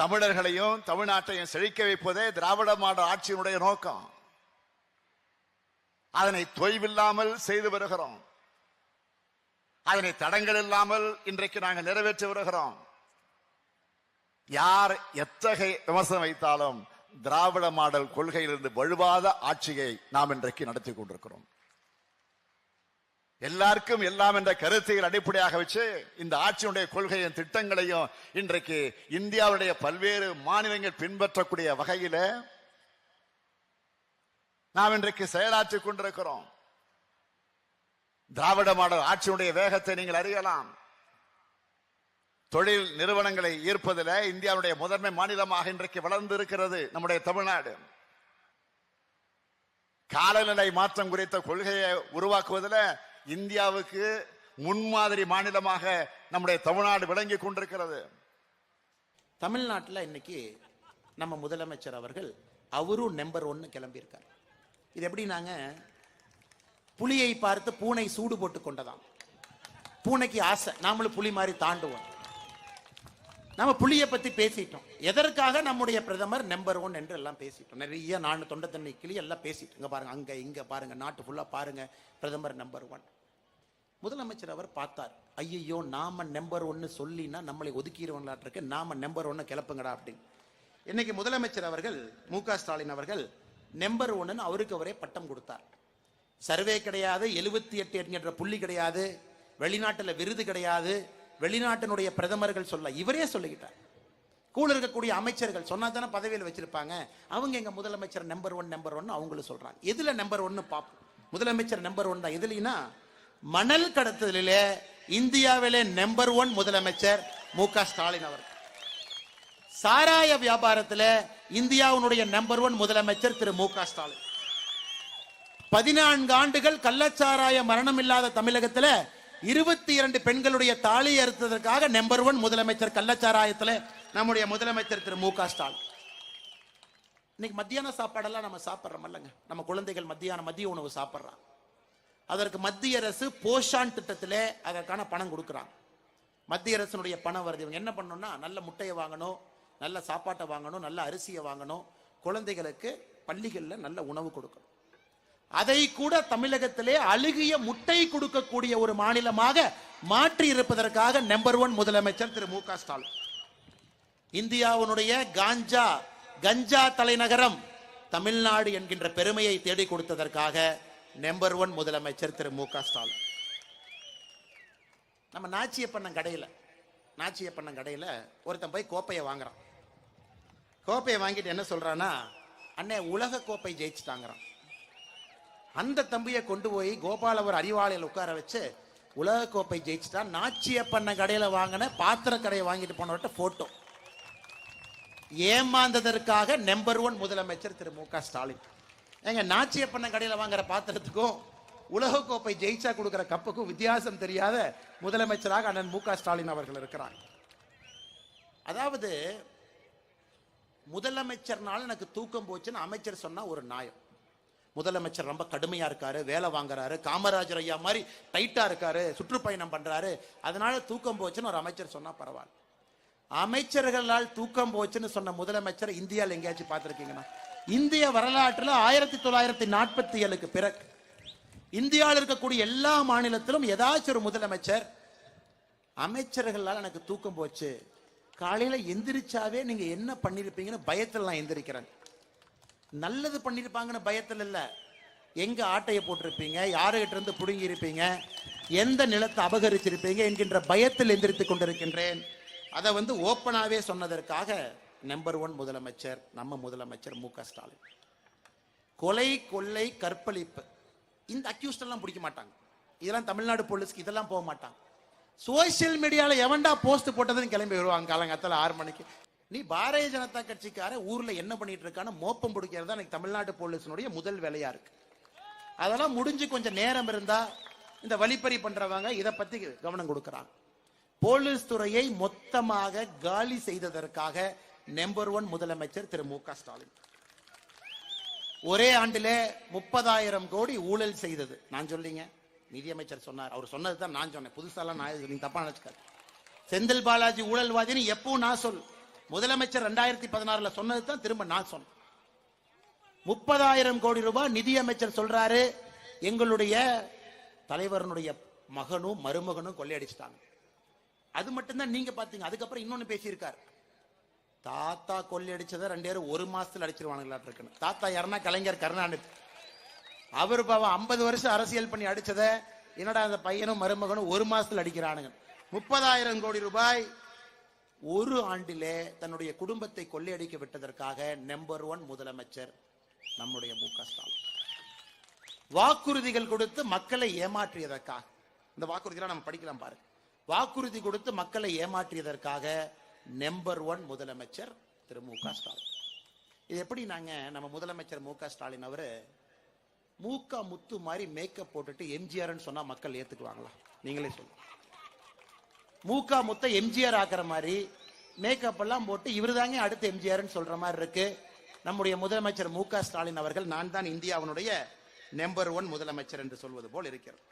தமிழர்களையும் தமிழ்நாட்டையும் செழிக்க வைப்பதே திராவிட மாடல் ஆட்சியினுடைய நோக்கம். அதனை தொய்வில்லாமல் செய்து வருகிறோம். அதனை தடங்கள் இல்லாமல் இன்றைக்கு நாங்கள் நிறைவேற்றி வருகிறோம். யார் எத்தகைய விமர்சனம் வைத்தாலும் திராவிட மாடல் கொள்கையிலிருந்து வலுவாத ஆட்சியை நாம் இன்றைக்கு நடத்தி கொண்டிருக்கிறோம். எல்லாருக்கும் எல்லாம் என்ற கருத்தையில் அடிப்படையாக வச்சு இந்த ஆட்சியினுடைய கொள்கையின் திட்டங்களையும் இன்றைக்கு இந்தியாவுடைய பல்வேறு மாநிலங்கள் பின்பற்றக்கூடிய வகையில நாம் இன்றைக்கு செயலாற்றிக் கொண்டிருக்கிறோம். திராவிட மாடல் ஆட்சியினுடைய வேகத்தை நீங்கள் அறியலாம். தொழில் நிறுவனங்களை ஈர்ப்பதில் இந்தியாவுடைய முதன்மை மாநிலமாக இன்றைக்கு வளர்ந்து இருக்கிறது நம்முடைய தமிழ்நாடு. காலநிலை மாற்றம் குறித்த கொள்கையை உருவாக்குவதில் இந்தியாவுக்கு முன்மாதிரி மாநிலமாக நம்முடைய தமிழ்நாடு விளங்கி கொண்டிருக்கிறது. தமிழ்நாட்டில் இன்னைக்கு நம்ம முதலமைச்சர் அவர்கள் அவரும் நம்பர் ஒன்னு கிளம்பியிருக்கார். இது எப்படி நாங்கள் புலியை பார்த்து பூனை சூடு போட்டு கொண்டதாம். பூனைக்கு ஆசை. நாமளும் புலி மாதிரி தாண்டுவோம். நம்ம புலியை பத்தி பேசிட்டோம். எதற்காக நம்முடைய பிரதமர் நம்பர் ஒன் என்று எல்லாம் பேசிட்டோம். நிறைய நான் தொண்டை தண்ணி கிளி எல்லாம் பேசிட்டு இங்க பாருங்க அங்க இங்க பாருங்க நாட்டு ஃபுல்லா பாருங்க பிரதமர் நம்பர் ஒன் முதலமைச்சர் அவர் பார்த்தார். ஐயையோ நாம நம்பர் ஒன்னு சொல்லினா நம்மளை ஒதுக்கிடுவாங்களாட்டிருக்கு நாம நம்பர் ஒன்னு கிளப்புங்கடா அப்படின்னு. இன்னைக்கு முதலமைச்சர் அவர்கள் மு ஸ்டாலின் அவர்கள் நம்பர் ஒன்னு அவருக்கு அவரே பட்டம் கொடுத்தார். சர்வே கிடையாது எழுபத்தி எட்டு என்கின்ற புள்ளி கிடையாது வெளிநாட்டில் விருது கிடையாது வெளிநாட்டினுடைய பிரதமர்கள் சொல்ல இவரே சொல்லிக்கிட்டார். கூட இருக்கக்கூடிய அமைச்சர்கள் சொன்னா தானே பதவியில் வச்சிருப்பாங்க. அவங்க எங்க முதலமைச்சர் நம்பர் ஒன் நம்பர் ஒன் அவங்களும் சொல்றாங்க. எதுல நம்பர் ஒன்னு பார்ப்போம். முதலமைச்சர் நம்பர் ஒன் தான் எதுலனா மணல் கடத்தலிலே இந்தியாவிலே நம்பர் ஒன் முதலமைச்சர் மு க ஸ்டாலின் அவர் சாராய வியாபாரத்துல இந்தியாவுடைய நம்பர் ஒன் முதலமைச்சர் திரு மு க ஸ்டாலின். பதினான்கு ஆண்டுகள் கள்ளச்சாராய மரணம் இல்லாத தமிழகத்துல இருபத்தி இரண்டு பெண்களுடைய தாலி அறுத்ததற்காக நம்பர் ஒன் முதலமைச்சர் கள்ளச்சாராயத்தில் நம்முடைய முதலமைச்சர் திரு மு க ஸ்டாலின். இன்னைக்கு மத்தியான சாப்பாடெல்லாம் நம்ம சாப்பிட்றோம் இல்லைங்க. நம்ம குழந்தைகள் மத்தியான மதிய உணவு சாப்பிட்றான் அதற்கு மத்திய அரசு போஷான் திட்டத்திலே அதற்கான பணம் கொடுக்குறாங்க. மத்திய அரசினுடைய பணம் வருது. இவங்க என்ன பண்ணணும்னா நல்ல முட்டையை வாங்கணும் நல்ல சாப்பாட்டை வாங்கணும் நல்ல அரிசியை வாங்கணும் குழந்தைகளுக்கு பள்ளிகளில் நல்ல உணவு கொடுக்கணும். அதை கூட தமிழகத்திலே அழுகிய முட்டை கொடுக்கக்கூடிய ஒரு மாநிலமாக மாற்றி இருப்பதற்காக நம்பர் ஒன் முதலமைச்சர் திரு மு க ஸ்டாலின். இந்தியாவினுடைய காஞ்சா கஞ்சா தலைநகரம் தமிழ்நாடு என்கின்ற பெருமையை தேடி கொடுத்ததற்காக நம்பர் ஒன் முதலமைச்சர் திரு மு க ஸ்டாலின். நம்ம நாச்சியப்பண்ணம் கடையில் நாச்சியப்பண்ணம் கடையில் ஒருத்தன் போய் கோப்பையை வாங்குறான். கோப்பையை வாங்கிட்டு என்ன சொல்றான்னா அண்ணே உலக கோப்பை ஜெயிச்சுட்டாங்கிறான். அந்த தம்பியை கொண்டு போய் கோபாலவர் அறிவாளையில் உட்கார வச்சு உலக கோப்பை ஜெயிச்சுட்டா நாச்சியப்பண்ண கடையில் வாங்கின பாத்திர கடையை வாங்கிட்டு போனவர்கிட்ட போட்டோ ஏமாந்ததற்காக நம்பர் ஒன் முதலமைச்சர் திரு மு க ஸ்டாலின். எங்க நாச்சியப்பண்ண கடையில் வாங்குற பாத்திரத்துக்கும் உலக கோப்பை ஜெயிச்சா கொடுக்குற கப்புக்கும் வித்தியாசம் தெரியாத முதலமைச்சராக அண்ணன் மு க ஸ்டாலின் அவர்கள் இருக்கிறார். அதாவது முதலமைச்சர்னால எனக்கு தூக்கம் போச்சுன்னு அமைச்சர் சொன்னா ஒரு நியாயம். முதலமைச்சர் ரொம்ப கடுமையா இருக்காரு வேலை வாங்குறாரு காமராஜர் ஐயா மாதிரி டைட்டா இருக்காரு சுற்றுப்பயணம் பண்றாரு. அதனால தூக்கம் போச்சுன்னு ஒரு அமைச்சர் சொன்னா பரவாயில்ல. அமைச்சர்களால் தூக்கம் போச்சுன்னு சொன்ன முதலமைச்சர் இந்தியாவில் எங்கேயாச்சும் பார்த்துருக்கீங்கன்னா இந்திய வரலாற்றில் ஆயிரத்தி தொள்ளாயிரத்தி நாற்பத்தி ஏழுக்கு பிறகு இந்தியாவில் இருக்கக்கூடிய எல்லா மாநிலத்திலும் ஏதாச்சும் ஒரு முதலமைச்சர் அமைச்சர்களால் எனக்கு தூக்கம் போச்சு. காலையில் எந்திரிச்சாவே நீங்கள் என்ன பண்ணியிருப்பீங்கன்னு பயத்தில் நான் எந்திரிக்கிறேன். நல்லது பண்ணியிருப்பாங்கன்னு பயத்தில் இல்ல. எங்க ஆட்டையை போட்டிருப்பீங்க யாருகிட்ட இருந்து புடுங்கி இருப்பீங்க எந்த நிலத்தை அபகரிச்சிருப்பீங்க என்கின்ற பயத்தில் எந்திரித்துக் கொண்டிருக்கின்றேன். அதை வந்து ஓப்பனாவே சொன்னதற்காக நம்பர் ஒன் முதலமைச்சர் நம்ம முதலமைச்சர் மு க ஸ்டாலின். கொலை கொள்ளை கற்பழிப்பு இந்த அக்யூஸ்டெல்லாம் பிடிக்க மாட்டாங்க. இதெல்லாம் தமிழ்நாடு போலீஸ்க்கு இதெல்லாம் போக மாட்டாங்க. சோசியல் மீடியால எவன்டா போஸ்ட் போட்டதுன்னு கிளம்பி வருவாங்க காலங்காத்தில் ஆறு மணிக்கு. நீ பாரதிய ஜனதா கட்சிக்கார ஊர்ல என்ன பண்ணிட்டு இருக்கான மோப்பம் பிடிக்கிறது தான் எனக்கு தமிழ்நாடு போலீஸினுடைய முதல் வேலையா இருக்கு. அதெல்லாம் முடிஞ்சு கொஞ்சம் நேரம் இருந்தா இந்த வழிப்பறி பண்றவங்க இதை பத்தி கவனம் கொடுக்கறாங்க. போலீஸ் துறையை மொத்தமாக காலி செய்ததற்காக நம்பர் ஒன் முதலமைச்சர் திரு மு க ஸ்டாலின். ஒரே ஆண்டிலே முப்பதாயிரம் கோடி ஊழல் செய்தது. நான் சொல்லிங்க. நிதியமைச்சர் சொன்னார். அவர் சொன்னது தான் நான் சொன்னேன். புதுசாலாம் நான் நீங்க தப்பா நினைச்சுக்காரு செந்தில் பாலாஜி ஊழல்வாதின்னு எப்பவும் நான் சொல் முதலமைச்சர் ரெண்டாயிரத்தி பதினாறுல சொன்னது தான் திரும்ப நான் சொன்னேன். முப்பதாயிரம் கோடி ரூபாய் நிதியமைச்சர் சொல்றாரு. எங்களுடைய தலைவரனுடைய மகனும் மருமகனும் கொள்ளையடிச்சிட்டாங்க. அது மட்டும்தான் நீங்க பாத்தீங்க. அதுக்கப்புறம் இன்னொன்னு பேசியிருக்காரு. தாத்தா கொள்ளையடிச்சதை ரெண்டு பேரும் ஒரு மாசத்துல அடிச்சிருவானுங்களாட்டு இருக்கணும் தாத்தா யாருன்னா கலைஞர் கருணாநிதி. அவர் பாவம் ஐம்பது வருஷம் அரசியல் பண்ணி அடிச்சத என்னடா அந்த பையனும் மருமகனும் ஒரு மாசத்துல அடிக்கிறானுங்க. முப்பதாயிரம் கோடி ரூபாய் ஒரு ஆண்டிலே தன்னுடைய குடும்பத்தை கொள்ளையடிக்க விட்டதற்காக நம்பர் ஒன் முதலமைச்சர் நம்முடைய மு க ஸ்டாலின். வாக்குறுதிகள் கொடுத்து மக்களை ஏமாற்றியதற்காக இந்த வாக்குறுதிலாம் நம்ம படிக்கலாம் பாருங்க. வாக்குறுதி கொடுத்து மக்களை ஏமாற்றியதற்காக நம்பர் ஒன் முதலமைச்சர் திரு மு க ஸ்டாலின். இது எப்படி நாங்க நம்ம முதலமைச்சர் மு க ஸ்டாலின் அவரு மூக்கா முத்து மாதிரி மேக்கப் போட்டுட்டு எம்ஜிஆர்னு சொன்னா மக்கள் ஏத்துக்குவாங்களா? நீங்களே சொல்லுங்க. மூக்கா முத்த எம்ஜிஆர் ஆக்குற மாதிரி மேக்கப் எல்லாம் போட்டு இவருதாங்க அடுத்த எம்ஜிஆர்னு சொல்ற மாதிரி இருக்கு. நம்முடைய முதலமைச்சர் மு க ஸ்டாலின் அவர்கள் நான் தான் இந்தியாவினுடைய நம்பர் ஒன் முதலமைச்சர் என்று சொல்வது போல் இருக்கிறது.